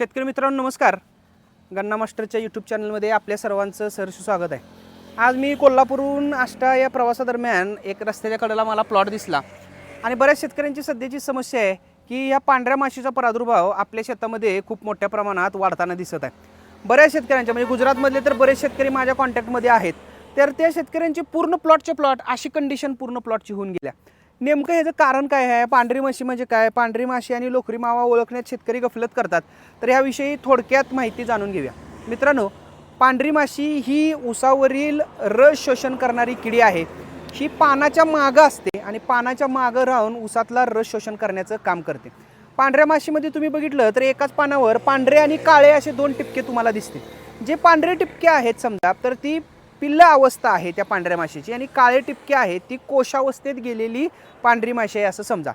शेतकरी मित्रांनो नमस्कार. गन्ना मास्टरच्या यूट्यूब चॅनलमध्ये आपल्या सर्वांचं सहर्ष स्वागत आहे. आज मी कोल्हापूरहून आष्टा या प्रवासादरम्यान एक रस्त्याच्या कडेला मला प्लॉट दिसला. आणि बऱ्याच शेतकऱ्यांची सध्याची समस्या आहे की या पांढऱ्या माशीचा प्रादुर्भाव आपल्या शेतामध्ये खूप मोठ्या प्रमाणात वाढताना दिसत आहे. बऱ्याच शेतकऱ्यांच्या म्हणजे गुजरातमधले तर बरेच शेतकरी माझ्या कॉन्टॅक्टमध्ये आहेत. तर त्या शेतकऱ्यांची पूर्ण प्लॉटचे प्लॉट अशी कंडिशन पूर्ण प्लॉटची होऊन गेल्या. नेमकं ह्याचं कारण काय आहे? पांढरी माशी म्हणजे काय? पांढरी माशी आणि लोकरी मावा ओळखण्यात शेतकरी गफलत करतात. तर ह्याविषयी थोडक्यात माहिती जाणून घेऊया. मित्रांनो पांढरी माशी ही उसावरील रस शोषण करणारी किडी आहे. ही पानाच्या मागं असते आणि पानाच्या मागं राहून उसातला रस शोषण करण्याचं काम करते. पांढऱ्या माशीमध्ये तुम्ही बघितलं तर एकाच पानावर पांढरे आणि काळे असे दोन टिपके तुम्हाला दिसते जे पांढरे टिपके आहेत समजा तर ती पिल्ल अवस्था आहे त्या पांढऱ्या माशीची आणि काळे टिपके आहेत ती कोशावस्थेत गेलेली पांढरी माशी आहे असं समजा.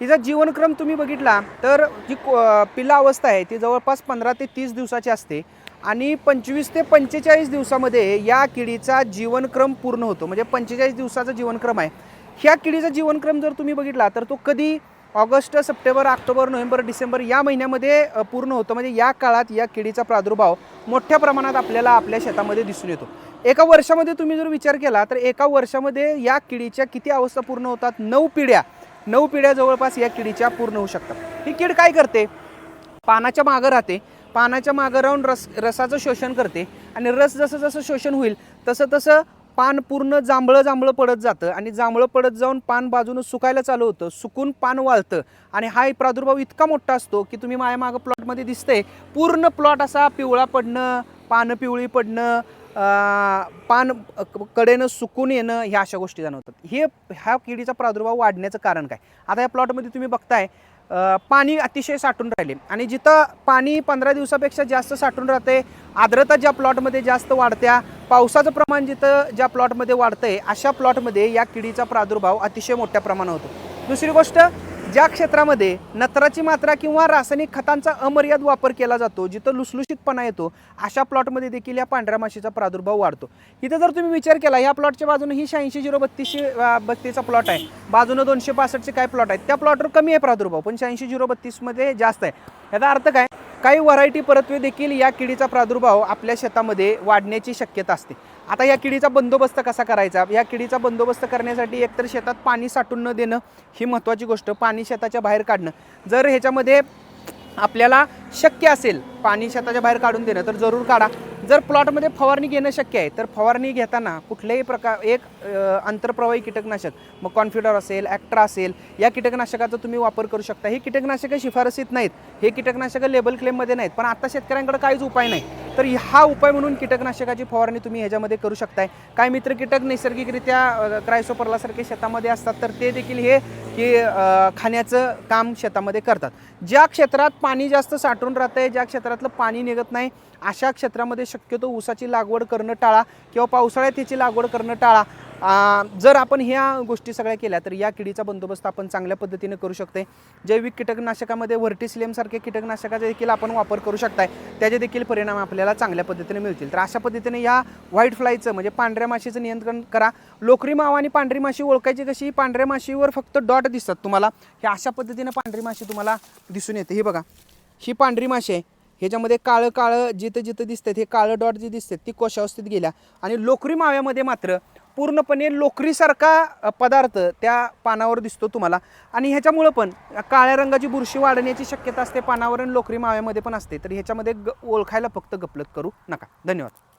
हिचा जीवनक्रम तुम्ही बघितला तर जी को पिल्ल अवस्था आहे ती जवळपास पंधरा ते तीस दिवसाची असते आणि पंचवीस ते पंचेचाळीस दिवसामध्ये या किडीचा जीवनक्रम पूर्ण होतो. म्हणजे पंचेचाळीस दिवसाचा जीवनक्रम आहे. ह्या किडीचा जीवनक्रम जर तुम्ही बघितला तर तो कधी August September October November December या महिन्यामध्ये पूर्ण होतो. म्हणजे या काळात या किडीचा प्रादुर्भाव मोठ्या प्रमाणात आपल्याला आपल्या शेतामध्ये दिसून येतो. एका वर्षामध्ये तुम्ही जर विचार केला तर एका वर्षामध्ये या किडीच्या किती अवस्था पूर्ण होतात? नऊ पिढ्या. नऊ पिढ्या जवळपास या किडीच्या पूर्ण होऊ शकतात. ही कीड काय करते? पानाच्या मागं राहते. पानाच्या मागं राहून रस रसाचं शोषण करते. आणि रस जसं जसं शोषण होईल तसं तसं पान पूर्ण जांभळं जांभळं पडत जातं. आणि जांभळं पडत जाऊन पान बाजूनं सुकायला चालू होतं. सुकून पान वाळतं. आणि हा प्रादुर्भाव इतका मोठा असतो की तुम्ही माझ्या मागं प्लॉटमध्ये दिसतंय. पूर्ण प्लॉट असा पिवळा पडणं पानं पिवळी पडणं पान कडेनं सुकून येणं ह्या अशा गोष्टी जाणवतात. हे ह्या किडीचा प्रादुर्भाव वाढण्याचं कारण काय? आता या प्लॉटमध्ये तुम्ही बघताय पाणी अतिशय साठून राहिले आणि जिथं पाणी पंधरा दिवसापेक्षा जास्त साठून राहते आर्द्रता ज्या प्लॉटमध्ये जास्त वाढत्या पावसाचं प्रमाण जिथं ज्या प्लॉटमध्ये वाढतंय अशा प्लॉटमध्ये या किडीचा प्रादुर्भाव अतिशय मोठ्या प्रमाणात होतो. दुसरी गोष्ट ज्या क्षेत्रामध्ये नत्राची मात्रा किंवा रासायनिक खतांचा अमर्याद वापर केला जातो जिथं लुसलुशीतपणा येतो अशा प्लॉटमध्ये देखील या पांढऱ्या माशीचा प्रादुर्भाव वाढतो. इथं जर तुम्ही विचार केला या प्लॉटच्या बाजूने ही शहाऐंशी झिरो बत्तीसशे बत्तीसचा प्लॉट आहे. बाजूनं दोनशे पासष्टचे काय प्लॉट आहेत त्या प्लॉटवर कमी आहे प्रादुर्भाव पण शहाऐंशी झिरो बत्तीसमध्ये जास्त आहे. याचा अर्थ काय? काही व्हरायटी परतवे देखील या किडीचा प्रादुर्भाव आपल्या शेतामध्ये वाढण्याची शक्यता असते. आता या किडीचा बंदोबस्त कसा करायचा? या किडीचा बंदोबस्त करण्यासाठी एकतर शेतात पाणी साठून न देणं ही महत्त्वाची गोष्ट. पाणी शेताच्या बाहेर काढणं. जर ह्याच्यामध्ये आपल्याला शक्य असेल पाणी शेताच्या बाहेर काढून देणं तर जरूर काढा. जर प्लॉटमध्ये फवारणी घेणं शक्य आहे तर फवारणी घेताना कुठल्याही प्रकार एक आंतरप्रवाही कीटकनाशक मग कॉन्फ्युटर असेल ॲक्ट्रा असेल या कीटकनाशकाचा तुम्ही वापर करू शकता. हे कीटकनाशकं शिफारसीत नाहीत. हे कीटकनाशकं लेबल क्लेममध्ये नाहीत. पण आता शेतकऱ्यांकडे काहीच उपाय नाही. तर हा उपाय म्हणून कीटकनाशकाची फवारणी तुम्ही ह्याच्यामध्ये करू शकताय. काय मित्र कीटक नैसर्गिकरित्या क्रायसोपरलासारखे शेतामध्ये असतात तर ते देखील हे की खाण्याचं काम शेतामध्ये करतात. ज्या क्षेत्रात पाणी जास्त साठून राहतं आहे ज्या क्षेत्रातलं पाणी निघत नाही अशा क्षेत्रामध्ये शक्यतो ऊसाची लागवड करणं टाळा किंवा पावसाळ्यात ह्याची लागवड करणं टाळा. जर आपण ह्या गोष्टी सगळ्या केल्या तर या किडीचा बंदोबस्त आपण चांगल्या पद्धतीने करू शकते जैविक कीटकनाशकामध्ये व्हर्टिसिलियमसारख्या कीटकनाशकाचा देखील आपण वापर करू शकताय. त्याचे देखील परिणाम आपल्याला चांगल्या पद्धतीने मिळतील. तर अशा पद्धतीने या व्हाईट फ्लायचं म्हणजे पांढऱ्या माशीचं नियंत्रण करा. लोकरी मावा आणि पांढरी माशी ओळखायची कशी? पांढऱ्या माशीवर फक्त डॉट दिसतात तुम्हाला. हे अशा पद्धतीने पांढरी माशी तुम्हाला दिसून येते. हे बघा. ही पांढरी माशी आहे. ह्याच्यामध्ये काळं काळं जिथं जिथं दिसतात हे काळं डॉट जे दिसतात ती कोशावस्थेत गेल्या. आणि लोकरी माव्यामध्ये मात्र पूर्णपणे लोकरीसारखा पदार्थ त्या पानावर दिसतो तुम्हाला. आणि ह्याच्यामुळं पण काळ्या रंगाची बुरशी वाढण्याची शक्यता असते पानावर आणि लोकरी माव्यामध्ये पण असते. तर ह्याच्यामध्ये ग ओळखायला फक्त गपलत करू नका. धन्यवाद.